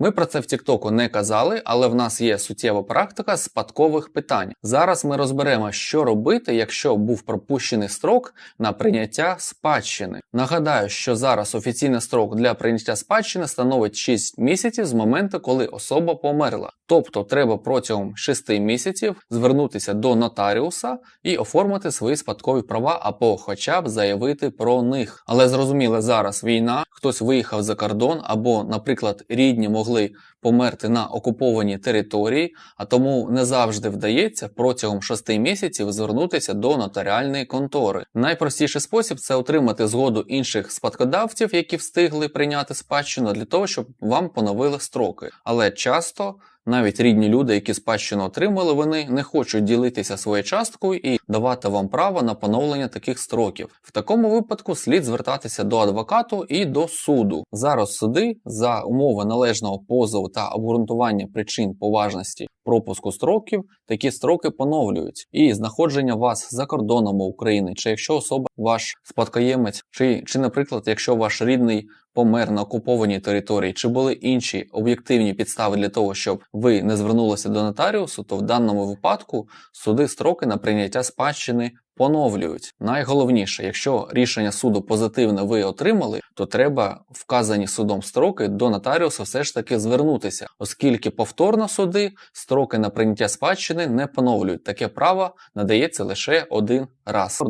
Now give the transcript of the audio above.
Ми про це в Тіктоку не казали, але в нас є суттєва практика спадкових питань. Зараз ми розберемо, що робити, якщо був пропущений строк на прийняття спадщини. Нагадаю, що зараз офіційний строк для прийняття спадщини становить 6 місяців з моменту, коли особа померла. Тобто треба протягом 6 місяців звернутися до нотаріуса і оформити свої спадкові права або хоча б заявити про них. Але зрозуміло, зараз війна, хтось виїхав за кордон, або, наприклад, рідні могли померти на окупованій території, а тому не завжди вдається протягом 6 місяців звернутися до нотаріальної контори. Найпростіший спосіб це отримати згоду інших спадкодавців, які встигли прийняти спадщину, для того, щоб вам поновили строки. Але часто навіть рідні люди, які спадщину отримали, вони не хочуть ділитися своєю часткою і давати вам право на поновлення таких строків. В такому випадку слід звертатися до адвокату і до суду. Зараз суди за умови належного позову та обґрунтування причин поважності пропуску строків такі строки поновлюють. І знаходження вас за кордоном України, чи якщо особа ваш спадкоємець, чи, чи, наприклад, якщо ваш рідний помер на окупованій території, чи були інші об'єктивні підстави для того, щоб ви не звернулися до нотаріусу, то в даному випадку суди строки на прийняття спадщини поновлюють. Найголовніше, якщо рішення суду позитивне ви отримали, то треба вказані судом строки до нотаріуса все ж таки звернутися, оскільки повторно суди строки на прийняття спадщини не поновлюють. Таке право надається лише один раз.